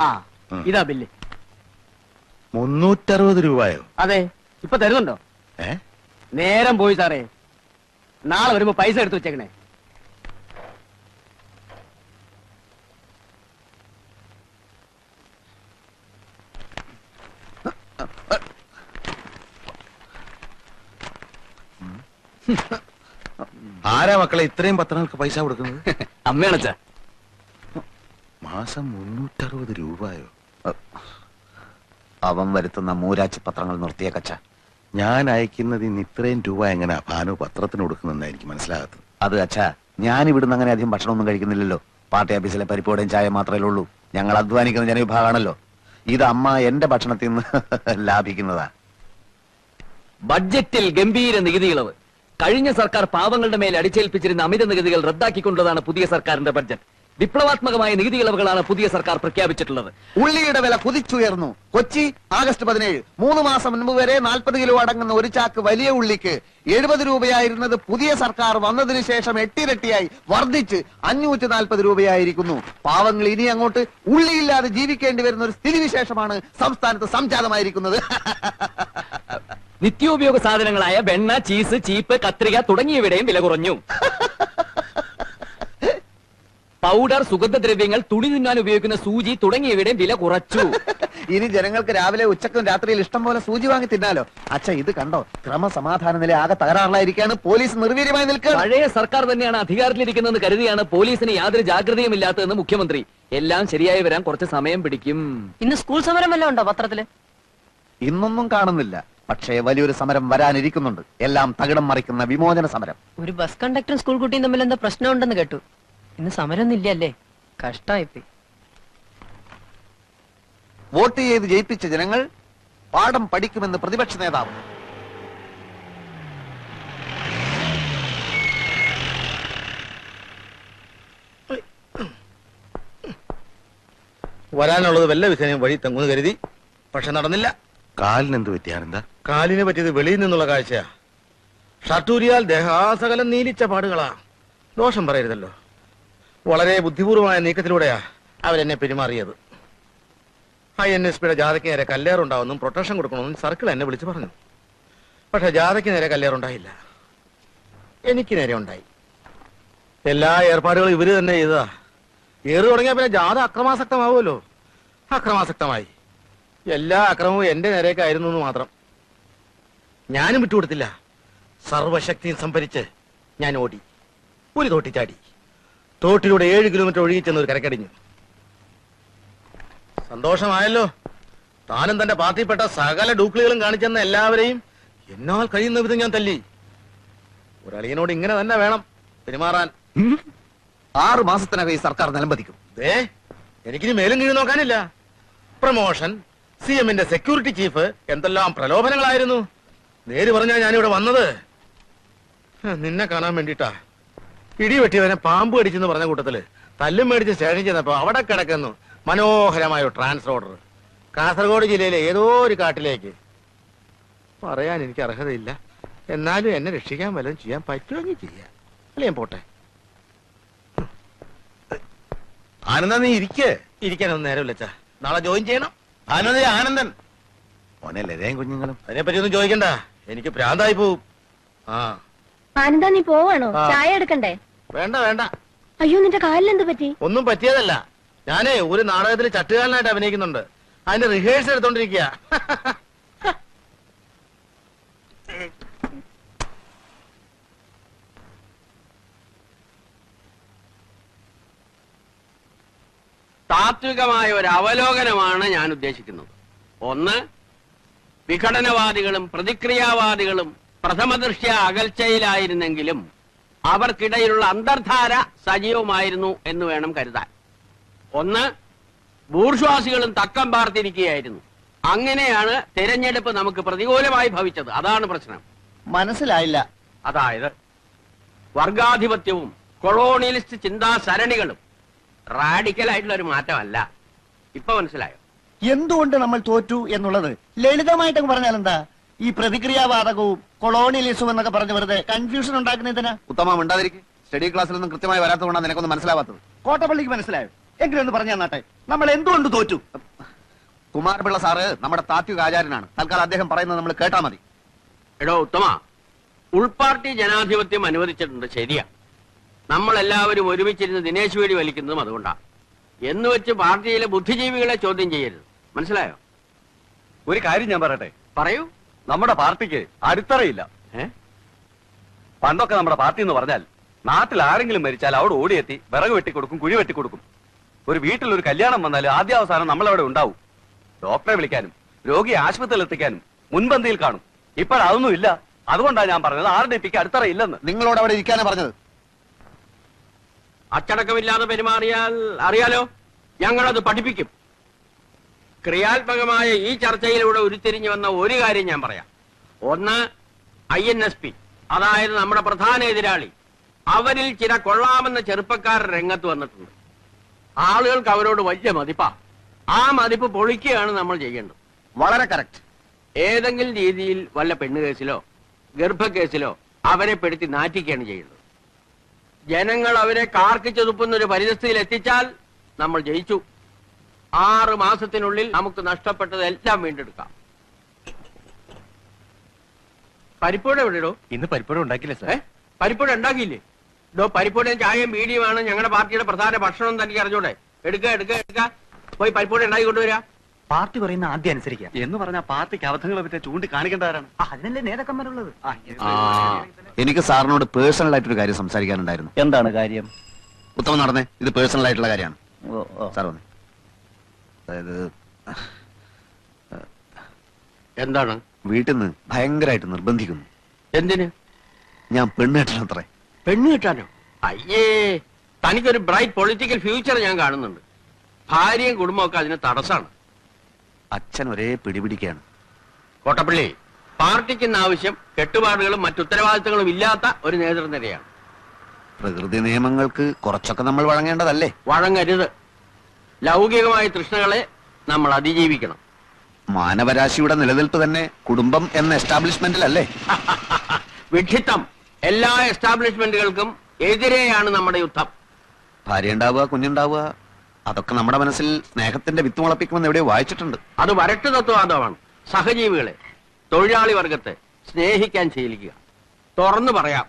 ആ ഇതാ ബില്ല്. മുന്നൂറ്ററുപത് രൂപയോ? അതെ ഇപ്പൊ തരുന്നുണ്ടോ? ഏ? നേരം പോയി സാറേ. നാളെ വരുമ്പോ പൈസ എടുത്തു വെച്ചേക്കണേ. ആരാ മക്കളെ ഇത്രയും പത്രങ്ങൾക്ക് പൈസ കൊടുക്കുന്നത്? അമ്മയാണച്ചാ. മാസം മുന്നൂറ്ററുപത് രൂപയോ? അവൻ വരുത്തുന്ന മൂരാച്ചി പത്രങ്ങൾ നിർത്തിയ കച്ച. ഞാൻ അയക്കുന്നത് ഇന്ന് ഇത്രയും രൂപ എങ്ങനെ ഭാനു പത്രത്തിന് കൊടുക്കുന്നതെന്നായിരിക്കും മനസ്സിലാകത്ത് അത് അച്ഛാ ഞാൻ ഇവിടുന്ന് അങ്ങനെ അധികം ഭക്ഷണമൊന്നും കഴിക്കുന്നില്ലല്ലോ. പാർട്ടി ഓഫീസിലെ പരിപ്പോടെയും ചായ മാത്രമേ ഉള്ളൂ. ഞങ്ങൾ അധ്വാനിക്കുന്ന ജനവിഭാഗമാണല്ലോ. ഇത് അമ്മ എന്റെ ഭക്ഷണത്തിൽ നിന്ന് ലാഭിക്കുന്നതാ. ബഡ്ജറ്റിൽ ഗംഭീര നികുതി ഇളവ് കഴിഞ്ഞ സർക്കാർ പാവങ്ങളുടെ മേൽ അടിച്ചേൽപ്പിച്ചിരുന്ന അമിത നികുതികൾ റദ്ദാക്കിക്കൊണ്ടതാണ് പുതിയ സർക്കാരിന്റെ ബഡ്ജറ്റ്. വിപ്ലവാത്മകമായ നികുതി ഇളവുകളാണ് പുതിയ സർക്കാർ പ്രഖ്യാപിച്ചിട്ടുള്ളത്. ഉള്ളിയുടെ വില കുതിച്ചുയർന്നു. കൊച്ചി ആഗസ്റ്റ് പതിനേഴ്. മൂന്ന് മാസം മുൻപ് വരെ നാൽപ്പത് കിലോ അടങ്ങുന്ന ഒരു ചാക്ക് വലിയ ഉള്ളിക്ക് എഴുപത് രൂപയായിരുന്നത് പുതിയ സർക്കാർ വന്നതിന് ശേഷം എട്ടിരട്ടിയായി വർദ്ധിച്ച് അഞ്ഞൂറ്റി നാൽപ്പത് രൂപയായിരിക്കുന്നു. പാവങ്ങൾ ഇനി അങ്ങോട്ട് ഉള്ളിയില്ലാതെ ജീവിക്കേണ്ടി വരുന്ന ഒരു സ്ഥിതിവിശേഷമാണ് സംസ്ഥാനത്ത് സംജാതമായിരിക്കുന്നത്. നിത്യോപയോഗ സാധനങ്ങളായ വെണ്ണ ചീസ് ചീപ്പ് കത്രിക തുടങ്ങിയവയുടെയും വില കുറഞ്ഞു. പൗഡർ സുഗന്ധദ്രവ്യങ്ങൾ തുണി തിന്നാൻ ഉപയോഗിക്കുന്ന സൂചി തുടങ്ങിയവയുടെ വില കുറച്ചു. ഇനി ജനങ്ങൾക്ക് രാവിലെ ഉച്ചക്കും രാത്രിയിൽ ഇഷ്ടം പോലെ സൂചി വാങ്ങി തിന്നാലോ? അച്ഛ ഇത് കണ്ടോ? ക്രമസമാധാന നില ആകെ തകരാറിലായിരിക്കാണ് പോലീസ് നിർവീര്യമായി നിൽക്കുക പഴയ സർക്കാർ തന്നെയാണ് അധികാരത്തിലിരിക്കുന്നതെന്ന് കരുതിയാണ് പോലീസിന് യാതൊരു ജാഗ്രതയും ഇല്ലാത്തതെന്ന് മുഖ്യമന്ത്രി. എല്ലാം ശരിയായി വരാൻ കുറച്ച് സമയം പിടിക്കും. ഇന്ന് സ്കൂൾ സമരം വല്ലതും ഉണ്ടോ പത്രത്തിൽ? ഇന്നൊന്നും കാണുന്നില്ല. പക്ഷേ വലിയൊരു സമരം വരാനിരിക്കുന്നുണ്ട്. എല്ലാം തകിടം മറിക്കുന്ന വിമോചന സമരം. ഒരു ബസ് കണ്ടക്ടറും സ്കൂൾ കുട്ടിയും തമ്മിൽ എന്താ പ്രശ്നമുണ്ടെന്ന് കേട്ടു. ഇന്ന് സമരമൊന്നും ഇല്ലല്ലേ കഷ്ടായിപ്പോയി. വോട്ട് ചെയ്ത് ജയിപ്പിച്ച ജനങ്ങൾ പാഠം പഠിക്കുമെന്ന് പ്രതിപക്ഷ നേതാവ്. വരാനുള്ളത് വല്ല വിധേയം വഴി തെങ്ങുന്ന് കരുതി. പക്ഷെ നടന്നില്ല. കാലിന് എന്ത് പറ്റിയാണെന്താ കാലിന് പറ്റിയത് വെളിയിൽ നിന്നുള്ള കാഴ്ചയാ. ഷട്ടൂരിയാൽ ദേഹാസകലം നീലിച്ച പാടുകളാ. ദോഷം പറയരുതല്ലോ. വളരെ ബുദ്ധിപൂർവമായ നീക്കത്തിലൂടെയാ അവരെന്നെ പെരുമാറിയത്. ഐ എൻ എസ് പിയുടെ ജാഥയ്ക്ക് നേരെ കല്ലേറുണ്ടാവുമെന്നും പ്രൊട്ടക്ഷൻ കൊടുക്കണമെന്നും സർക്കിൾ എന്നെ വിളിച്ചു പറഞ്ഞു. പക്ഷെ ജാഥയ്ക്ക് നേരെ കല്ലേറുണ്ടായില്ല. എനിക്ക് നേരെ ഉണ്ടായി. എല്ലാ ഏർപ്പാടുകളും ഇവർ തന്നെ ചെയ്തതാ. ഏറ് തുടങ്ങിയ പിന്നെ ജാഥ അക്രമാസക്തമാവുമല്ലോ. അക്രമാസക്തമായി. എല്ലാ അക്രമവും എന്റെ നേരേക്കായിരുന്നു എന്ന് മാത്രം. ഞാനും വിട്ടുകൊടുത്തില്ല. സർവശക്തിയും സംഭരിച്ച് ഞാൻ ഓടി. ഒരു തോട്ടി ചാടി. തോട്ടിലൂടെ ഏഴ് കിലോമീറ്റർ ഒഴുകി ചെന്ന് ഒരു കരക്കടിഞ്ഞു. സന്തോഷമായല്ലോ. താനും തന്റെ പാർട്ടിപ്പെട്ട സകല ഡൂക്ലികളും കാണിച്ചെന്ന എല്ലാവരെയും എന്നാൽ കഴിയുന്ന വിധം ഞാൻ തല്ലി. ഒരളിയനോട് ഇങ്ങനെ തന്നെ വേണം പെരുമാറാൻ. ആറു മാസത്തിനകം ഈ സർക്കാർ നിലംപതിക്കും. ദേ എനിക്കിനി മേലും കീഴ് നോക്കാനില്ല. പ്രമോഷൻ സി എമ്മിന്റെ സെക്യൂരിറ്റി ചീഫ് എന്തെല്ലാം പ്രലോഭനങ്ങളായിരുന്നു. നേര് പറഞ്ഞാ ഞാനിവിടെ വന്നത്. നിന്നെ കാണാൻ വേണ്ടിട്ടാ ഇടി വെട്ടിയവനെ പാമ്പ് കടിച്ചെന്ന് പറഞ്ഞ കൂട്ടത്തിൽ തല്ലും മേടിച്ച് സ്റ്റേഷൻ ചെന്നപ്പോ അവിടെ കിടക്കുന്നു മനോഹരമായ ട്രാൻസ് ഓർഡർ. കാസർഗോഡ് ജില്ലയിലെ ഏതോ ഒരു കാട്ടിലേക്ക്. പറയാൻ എനിക്ക് അർഹതയില്ല. എന്നാലും എന്നെ രക്ഷിക്കാൻ വല്ലതും ചെയ്യാൻ പറ്റുമെങ്കിൽ ചെയ്യാം. അല്ലേ ഞാൻ പോട്ടെ? ആനന്ദ നീ ഇരിക്കേ. ഇരിക്കാനൊന്നും നേരമില്ല അച്ഛാ. നാളെ ജോയിൻ ചെയ്യണം. ആനന്ദ ആനന്ദൻ. മോനെ ലതയും കുഞ്ഞുങ്ങളും. അതിനെപ്പറ്റി ഒന്നും ചോദിക്കണ്ട. എനിക്ക് പ്രാന്തായി പോവും. ആ. ആനന്ദ നീ പോവാണോ. ചായ എടുക്കണ്ടേ? വേണ്ട വേണ്ട. അയ്യോ നിന്റെ കാലിലെന്ത് പറ്റി? ഒന്നും പറ്റിയതല്ല. ഞാനേ ഒരു നാടകത്തിൽ ചട്ടുകാലനായിട്ട് അഭിനയിക്കുന്നുണ്ട്. അതിന്റെ റിഹേഴ്സൽ എടുത്തോണ്ടിരിക്കുക താത്വികമായ ഒരു അവലോകനമാണ് ഞാൻ ഉദ്ദേശിക്കുന്നത്. ഒന്ന് വിഘടനവാദികളും പ്രതിക്രിയാവാദികളും പ്രഥമദൃഷ്ട്യ അകൽച്ചയിലായിരുന്നെങ്കിലും അവർക്കിടയിലുള്ള അന്തർധാര സജീവമായിരുന്നു എന്ന് വേണം കരുതാൻ. ഒന്ന് ബൂർഷ്വാസികളും തക്കം പാർത്തിരിക്കുകയായിരുന്നു. അങ്ങനെയാണ് തെരഞ്ഞെടുപ്പ് നമുക്ക് പ്രതികൂലമായി ഭവിച്ചത്. അതാണ് പ്രശ്നം. മനസ്സിലായില്ല. അതായത് വർഗാധിപത്യവും കൊളോണിയലിസ്റ്റ് ചിന്താ സരണികളും റാഡിക്കൽ ആയിട്ടുള്ള ഒരു മാറ്റമല്ല. ഇപ്പൊ മനസ്സിലായോ? എന്തുകൊണ്ട് നമ്മൾ തോറ്റു എന്നുള്ളത് ലളിതമായിട്ട് പറഞ്ഞാൽ എന്താ ഈ പ്രതിക്രിയാവാതകവും കൊളോണിയലിസവും എന്നൊക്കെ പറഞ്ഞു വെറുതെ കൺഫ്യൂഷൻ ഉണ്ടാക്കുന്നതിനാ ഉത്തമം ഉണ്ടാതിരിക്കും സ്റ്റഡി ക്ലാസ്സിലൊന്നും കൃത്യമായി വരാത്തതുകൊണ്ടാണ് നിനക്കൊന്നും മനസ്സിലാവാത്തത്. കോട്ടപ്പള്ളിക്ക് മനസ്സിലായോ? എങ്കിലും ഒന്ന് പറഞ്ഞു തന്നാട്ടെ. നമ്മൾ എന്തുകൊണ്ട് തോറ്റു? കുമാരപിള്ള സാറ് നമ്മുടെ താത്വിക ആചാര്യനാണ്. തൽക്കാലം അദ്ദേഹം പറയുന്നത് നമ്മൾ കേട്ടാ മതി. എടോ ഉത്തമ. ഉൾപാർട്ടി ജനാധിപത്യം അനുവദിച്ചിട്ടുണ്ട് ശരിയാ. നമ്മൾ എല്ലാവരും ഒരുമിച്ചിരുന്ന് ദിനേശ് വേടി വലിക്കുന്നതും അതുകൊണ്ടാ. എന്ന് വെച്ച് പാർട്ടിയിലെ ബുദ്ധിജീവികളെ ചോദ്യം ചെയ്യരുത്. മനസ്സിലായോ? ഒരു കാര്യം ഞാൻ പറയട്ടെ? പറയൂ. നമ്മുടെ പാർട്ടിക്ക് അടിത്തറയില്ല. പണ്ടൊക്കെ നമ്മുടെ പാർട്ടി എന്ന് പറഞ്ഞാൽ നാട്ടിൽ ആരെങ്കിലും മരിച്ചാൽ അവിടെ ഓടിയെത്തി വിറക് വെട്ടിക്കൊടുക്കും കുഴി വെട്ടിക്കൊടുക്കും. ഒരു വീട്ടിൽ ഒരു കല്യാണം വന്നാൽ ആദ്യാവസാനം നമ്മളവിടെ ഉണ്ടാവും. ഡോക്ടറെ വിളിക്കാനും രോഗിയെ ആശുപത്രിയിൽ എത്തിക്കാനും മുൻപന്തിയിൽ കാണും. ഇപ്പോഴതൊന്നും ഇല്ല. അതുകൊണ്ടാണ് ഞാൻ പറഞ്ഞത് ആർ ഡി പിക്ക് അടിത്തറ ഇല്ലെന്ന് നിങ്ങളോട് അവിടെ ഇരിക്കാനാ പറഞ്ഞത്? അച്ചടക്കമില്ലാതെ പെരുമാറിയാൽ അറിയാലോ ഞങ്ങളത് പഠിപ്പിക്കും. ക്രിയാത്മകമായ ഈ ചർച്ചയിലൂടെ ഉരുത്തിരിഞ്ഞു വന്ന ഒരു കാര്യം ഞാൻ പറയാം. ഒന്ന് ഐ എൻ എസ് പി അതായത് നമ്മുടെ പ്രധാന എതിരാളി. അവരിൽ ചില കൊള്ളാമെന്ന ചെറുപ്പക്കാർ രംഗത്ത് വന്നിട്ടുണ്ട്. ആളുകൾക്ക് അവരോട് വലിയ മതിപ്പാ. ആ മതിപ്പ് പൊളിക്കുകയാണ് നമ്മൾ ചെയ്യേണ്ടത്. വളരെ കറക്റ്റ് ഏതെങ്കിലും രീതിയിൽ വല്ല പെണ്ണുകേസിലോ ഗർഭക്കേസിലോ അവരെ പെടുത്തി നാറ്റിക്കുകയാണ് ചെയ്യുന്നത്. ജനങ്ങൾ അവരെ കാർക്കിച്ചു ചെതുപ്പുന്ന ഒരു പരിതസ്ഥിതിയിൽ എത്തിച്ചാൽ നമ്മൾ ജയിച്ചു. ആറ് മാസത്തിനുള്ളിൽ നമുക്ക് നഷ്ടപ്പെട്ടത് എല്ലാം വീണ്ടെടുക്കാം. പരിപ്പോട എവിടെയോ ഇന്ന് പരിപ്പഴം ഉണ്ടാക്കില്ല സാർ? പരിപ്പോട ഉണ്ടാക്കിയില്ലേ? ഇതോ പരിപ്പോടയും ചായയും ബീഡിയുമാണ് ഞങ്ങളുടെ പാർട്ടിയുടെ പ്രധാന ഭക്ഷണം തനിക്ക് അറിഞ്ഞൂടെ. എടുക്ക എടുക്ക എടുക്ക. പോയി പരിപ്പോട ഉണ്ടാക്കി കൊണ്ടുവരാ. പാർട്ടി പറയുന്ന ആദ്യം അനുസരിക്കാം. എന്ന് പറഞ്ഞാൽ പാർട്ടിക്ക് അബദ്ധങ്ങളെ പറ്റി ചൂണ്ടി കാണിക്കേണ്ടവരാണ് അതിനല്ലേ നേതാക്കന്മാരുള്ളത്? എനിക്ക് സാറിനോട് പേഴ്സണൽ ആയിട്ട് ഒരു കാര്യം സംസാരിക്കാനുണ്ടായിരുന്നു. എന്താണ് കാര്യം? ഉത്തമം നടന്നേ. ഇത് പേഴ്സണൽ ആയിട്ടുള്ള കാര്യമാണ്. സാർ വന്നേ. അതായത് എന്താണ്? വീട്ടിൽ നിന്ന് ഭയങ്കരമായിട്ട് നിർബന്ധിക്കുന്നു. എന്തിന്? ഞാൻ പെണ്ണ് കെട്ടണത്രേ. പെണ്ണ് കിട്ടാനോ? അയ്യേ തനിക്കൊരു ബ്രൈറ്റ് പൊളിറ്റിക്കൽ ഫ്യൂച്ചർ ഞാൻ കാണുന്നുണ്ട്. ഭാര്യയും കുടുംബമൊക്കെ അതിന് തടസ്സാണ്. അച്ഛൻ ഒരേ പിടിപിടിക്കാണ്. കോട്ടപ്പള്ളി പാർട്ടിക്ക് ഇന്ന് ആവശ്യം കെട്ടുപാടുകളും മറ്റുത്തരവാദിത്തങ്ങളും ഇല്ലാത്ത ഒരു നേതൃനിരയാണ്. പ്രകൃതി നിയമങ്ങൾക്ക് കുറച്ചൊക്കെ നമ്മൾ വഴങ്ങേണ്ടതല്ലേ? വഴങ്ങരുത്. ലൗകികമായ തൃഷ്ണകളെ നമ്മൾ അതിജീവിക്കണം. മാനവരാശിയുടെ നിലനിൽപ്പ് തന്നെ കുടുംബം എന്ന എസ്റ്റാബ്ലിഷ്മെന്റിലല്ലേ? വിഡ്ഢിത്തം. എല്ലാ എസ്റ്റാബ്ലിഷ്മെന്റുകൾക്കും എതിരെയാണ് നമ്മുടെ യുദ്ധം. ഭാര്യ ഉണ്ടാവുക കുഞ്ഞുണ്ടാവുക അതൊക്കെ നമ്മുടെ മനസ്സിൽ സ്നേഹത്തിന്റെ വിത്ത് മുളപ്പിക്കുമെന്ന് എവിടെയോ വായിച്ചിട്ടുണ്ട്. അത് വരട്ട് തത്വവാദമാണ്. സഹജീവികളെ തൊഴിലാളി വർഗത്തെ സ്നേഹിക്കാൻ ശീലിക്കുക. തുറന്നു പറയാം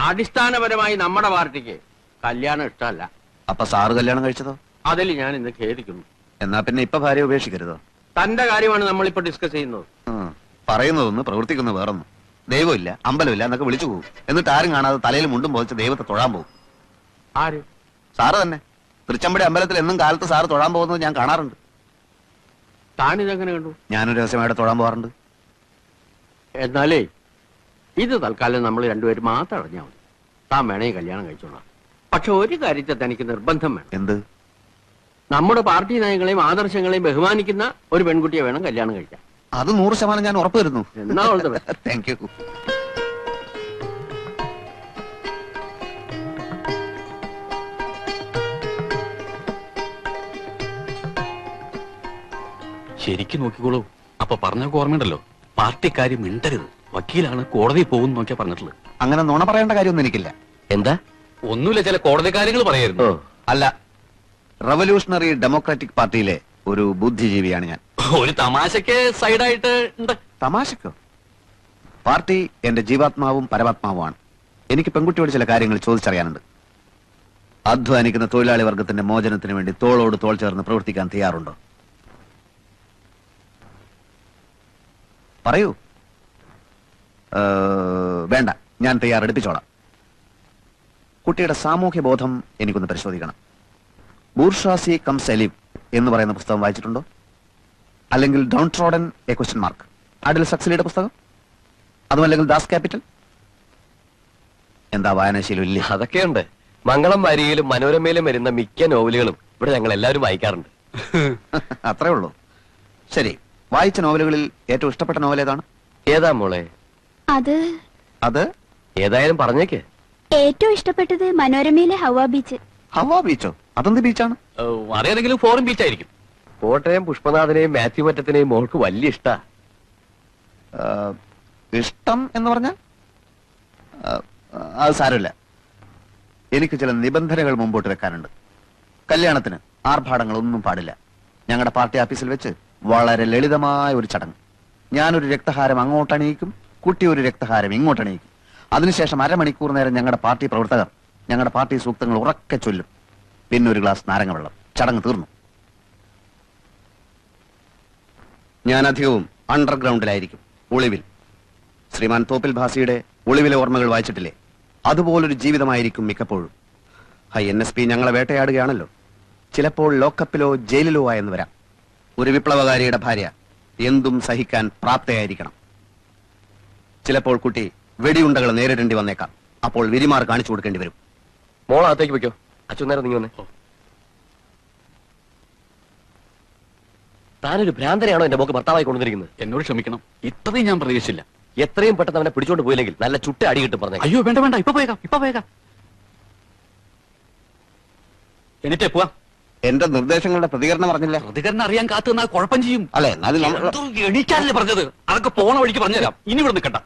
അടിസ്ഥാനപരമായി നമ്മുടെ പാർട്ടിക്ക് കല്യാണം ഇഷ്ടമല്ല. അപ്പൊ സാറ് കല്യാണം കഴിച്ചതോ? അതിൽ ഞാൻ ഇന്ന് ഖേദിക്കുന്നു. എന്നാ പിന്നെ ഇപ്പൊ ഭാര്യ ഉപേക്ഷിക്കരുതോ? തന്റെ കാര്യമാണ് നമ്മളിപ്പോ ഡിസ്കസ് ചെയ്യുന്നത്. പറയുന്നതൊന്ന് പ്രവർത്തിക്കുന്ന വേറൊന്നും. ദൈവമില്ല അമ്പലമില്ല എന്നൊക്കെ വിളിച്ചു പോകും എന്നിട്ട് ആരും കാണാതെ തലയിൽ മുണ്ടും പോയിച്ച് ദൈവത്തെ തൊഴാൻ പോകും ആര്? സാറ് തന്നെ. തൃച്ചമ്പടി അമ്പലത്തിൽ എന്നും കാലത്ത് സാറ് തൊഴാൻ പോകുന്നത് ഞാൻ കാണാറുണ്ട്. താനിതെങ്ങനെ കണ്ടു? ഞാനൊരു ദിവസമായിട്ട് തൊഴാൻ പോകാറുണ്ട്. എന്നാലേ ഇത് തൽക്കാലം നമ്മൾ രണ്ടുപേരും മാത്രം അറിഞ്ഞാൽ മതി. താൻ വേണേ കല്യാണം കഴിച്ചോളാം. പക്ഷെ ഒരു കാര്യത്തെ തനിക്ക് നിർബന്ധം വേണം. എന്ത്? നമ്മുടെ പാർട്ടി നയങ്ങളെയും ആദർശങ്ങളെയും ബഹുമാനിക്കുന്ന ഒരു പെൺകുട്ടിയെ വേണം കല്യാണം കഴിക്കാൻ. അത് നൂറ് ശതമാനം ഞാൻ ഉറപ്പ് വരുന്നു എന്നാ. താങ്ക് യു ശരിക്കും നോക്കിക്കോളൂ. അപ്പൊ പറഞ്ഞൊക്കെ ഓർമ്മയുണ്ടല്ലോ? പാർട്ടിക്കാരി മിണ്ടരുത്. വക്കീലാണ് കോടതി പോകും നോക്കിയാ പറഞ്ഞിട്ടുള്ളത്. അങ്ങനെ നുണ പറയേണ്ട കാര്യമൊന്നും എനിക്കില്ല. എന്താ? ഒന്നുമില്ല ചില കോടതി കാര്യങ്ങൾ പറയായിരുന്നു. അല്ല റവല്യൂഷണറി ഡെമോക്രാറ്റിക് പാർട്ടിയിലെ ഒരു ബുദ്ധിജീവിയാണ് ഞാൻ. ഒരു തമാശക്ക് സൈഡായിട്ട് ഉണ്ട്. തമാശക്കോ? പാർട്ടി എന്റെ ജീവാത്മാവും പരമാത്മാവുമാണ്. എനിക്ക് പെൺകുട്ടിയോട് ചില കാര്യങ്ങൾ ചോദിച്ചറിയാനുണ്ട്. അധ്വാനിക്കുന്ന തൊഴിലാളി വർഗത്തിന്റെ മോചനത്തിന് വേണ്ടി തോളോട് തോൾ ചേർന്ന് പ്രവർത്തിക്കാൻ തയ്യാറുണ്ടോ? പറയൂ. വേണ്ട ഞാൻ തയ്യാറെടുപ്പിച്ചോളാം. കുട്ടിയുടെ സാമൂഹ്യ ബോധം എനിക്കൊന്ന് പരിശോധിക്കണം. ബൂർഷാസി കം സലീം എന്ന് പറയുന്ന പുസ്തകം വായിച്ചിട്ടുണ്ടോ? അല്ലെങ്കിൽ down trodden a question mark? അഡിൽ സക്സലിയുടെ പുസ്തകം? അതുമല്ലെങ്കിൽ ദാസ് ക്യാപിറ്റൽ? എന്താ വായനാശീലം ഇല്ല? അതൊക്കെയുണ്ട്. മംഗളം വാരികയിലും മനോരമയിലും വരുന്ന മിക്ക നോവലുകളും ഇവിടെ ഞങ്ങൾ എല്ലാവരും വായിക്കാറുണ്ട്. അത്രേ ഉള്ളൂ. ശരി വായിച്ച നോവലുകളിൽ ഏറ്റവും ഇഷ്ടപ്പെട്ട നോവൽ ഏതാണ്? ഏതാ മോളെ? അത് അത്? ഏതായാലും പറഞ്ഞേക്ക്. ഏറ്റവും ഇഷ്ടപ്പെട്ടത് മനോരമയിലെ ഹവ ബീച്ച്. ഹവാ ബീച്ചോ? അതെന്ത് ബീച്ചാണ്? അറിയാതെങ്കിലും അതേതെങ്കിലും ഫോറിൻ ബീച്ചായിരിക്കും. കോട്ടയം പുഷ്പനാഥനെയും മാത്യു മറ്റത്തിനെയും മോൾക്ക് വലിയ ഇഷ്ട. ഇഷ്ടം എന്ന് പറഞ്ഞാൽ? ആ, അത് സാരമില്ല. എനിക്ക് ചില നിബന്ധനകൾ മുമ്പോട്ട് വെക്കാനുണ്ട്. കല്യാണത്തിന് ആർഭാടങ്ങളൊന്നും പാടില്ല. ഞങ്ങളുടെ പാർട്ടി ഓഫീസിൽ വെച്ച് വളരെ ലളിതമായ ഒരു ചടങ്ങ്. ഞാനൊരു രക്തഹാരം അങ്ങോട്ട് അണിയിക്കും കുട്ടി ഒരു രക്തഹാരം ഇങ്ങോട്ട് അണിയിക്കും. അതിനുശേഷം അരമണിക്കൂർ നേരം ഞങ്ങളുടെ പാർട്ടി പ്രവർത്തകർ ഞങ്ങളുടെ പാർട്ടി സൂക്തങ്ങൾ ഉറക്കെ ചൊല്ലും. പിന്നെ ഒരു ഗ്ലാസ് നാരങ്ങ വെള്ളം ചടങ്ങ് തീർന്നു. ഞാൻ അധികവും അണ്ടർഗ്രൗണ്ടിലായിരിക്കും. ഒളിവിൽ. ശ്രീമാൻ തോപ്പിൽ ഭാസിയുടെ ഒളിവിലെ ഓർമ്മകൾ വായിച്ചിട്ടില്ലേ? അതുപോലൊരു ജീവിതമായിരിക്കും മിക്കപ്പോഴും. ഹൈ എൻ എസ് പി ഞങ്ങളെ വേട്ടയാടുകയാണല്ലോ. ചിലപ്പോൾ ലോക്കപ്പിലോ ജയിലിലോ ആയെന്ന് വരാം. ഒരു വിപ്ലവകാരിയുടെ ഭാര്യ എന്തും സഹിക്കാൻ പ്രാപ്തയായിരിക്കണം. ചിലപ്പോൾ കുട്ടി വെടിയുണ്ടകൾ നേരിടേണ്ടി വന്നേക്കാം. അപ്പോൾ വിരിമാർ കാണിച്ചു കൊടുക്കേണ്ടി വരും. മോളകത്തേക്ക് വെക്കോ അച്ഛൻ നേരം നീ വന്നേ. താനൊരു ഭ്രാന്തനെയാണോ എന്റെ മോക്ക് ഭർത്താവായി കൊണ്ടുവന്നിരിക്കുന്നത്? എന്നോട് ക്ഷമിക്കണം. ഇത്രയും ഞാൻ പ്രതീക്ഷിച്ചില്ല. എത്രയും പെട്ടെന്ന് അവനെ പിടിച്ചോണ്ട് പോയില്ലെങ്കിൽ നല്ല ചുട്ട അടി കിട്ടും പറഞ്ഞു. അയ്യോ വേണ്ട വേണ്ട. ഇപ്പൊ പോയേക്കാം ഇപ്പൊ പോയേക്കാം. എന്നിട്ട് പോവാ. എന്റെ നിർദ്ദേശങ്ങളുടെ പ്രതികരണം പറഞ്ഞില്ല പ്രതികരണം അറിയാൻ കാത്തു നിന്നാൽ കുഴപ്പം ചെയ്യും. അല്ലെ? എന്നാലും എണീക്കാനല്ലേ പറഞ്ഞത്? അതൊക്കെ പോണ വഴിക്ക് പറഞ്ഞുതരാം. ഇനി ഇവിടെ നിൽക്കണ്ട.